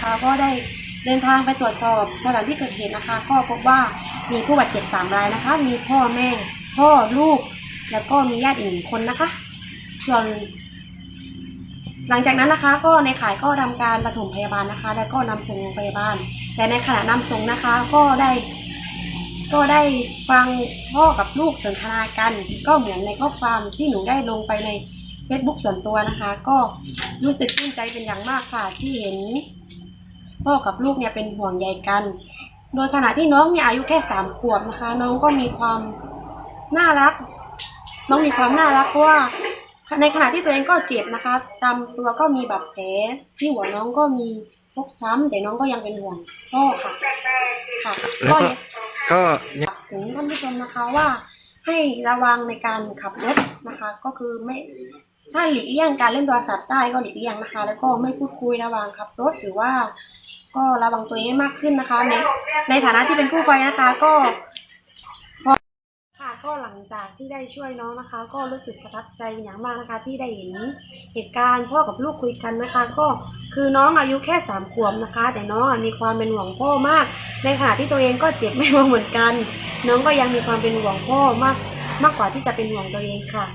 นะคะก็ได้เดินทางไปตรวจสอบสถานที่เกิดเหตุนะคะ ก็พบว่ามีผู้บาดเจ็บสามรายนะคะ มีพ่อแม่ พ่อลูก แล้วก็มีญาติอีกหนึ่งคนนะคะ ส่วนหลังจากนั้นนะคะ ก็ในข่ายก็ทำการปฐมพยาบาลนะคะ แล้วก็นำส่งโรงพยาบาล แต่ในขณะนำส่งนะคะ ก็ได้ก็ได้ฟังพ่อกับลูกสนทนากัน ก็เหมือนในข้อความที่หนูได้ลงไปใน Facebook ส่วนตัวนะคะ ก็รู้สึกชื่นใจเป็นอย่างมากค่ะที่เห็น พ่อกับลูกเนี่ยเป็นห่วงใยกัน โดยขณะที่น้องเนี่ยอายุแค่สามขวบนะคะ น้องก็มีความน่ารัก น้องมีความน่ารักเพราะว่าในขณะที่ตัวเองก็เจ็บนะคะตามตัวก็มีบาดแผลที่หัวน้องก็มีฟกช้ำแต่น้องก็ยังเป็นห่วงพ่อค่ะค่ะแล้วก็ ก็ยังฝากถึงท่านผู้ชมนะคะว่าให้ระวังในการขับรถนะคะ ก็คือไม่ถ้าหลีกเลี่ยงการเล่นโทรศัพท์ได้ก็หลีกเลี่ยงนะคะ แล้วก็ไม่พูดคุยระหว่างขับรถหรือว่า ก็ระวังตัวเองให้มากขึ้นนะคะ ในในฐานะที่เป็นผู้ไปนะคะ ก็พอค่ะก็หลังจากที่ได้ช่วยน้องนะคะ ก็รู้สึกประทับใจอย่างมากนะคะ ที่ได้เห็นเหตุการณ์พ่อกับลูกคุยกันนะคะ ก็คือน้องอายุแค่สามขวบนะคะ แต่น้องมีความเป็นห่วงพ่อมาก ในขณะที่ตัวเองก็เจ็บไม่มาเหมือนกัน น้องก็ยังมีความเป็นห่วงพ่อมาก มากกว่าที่จะเป็นห่วงตัวเองค่ะ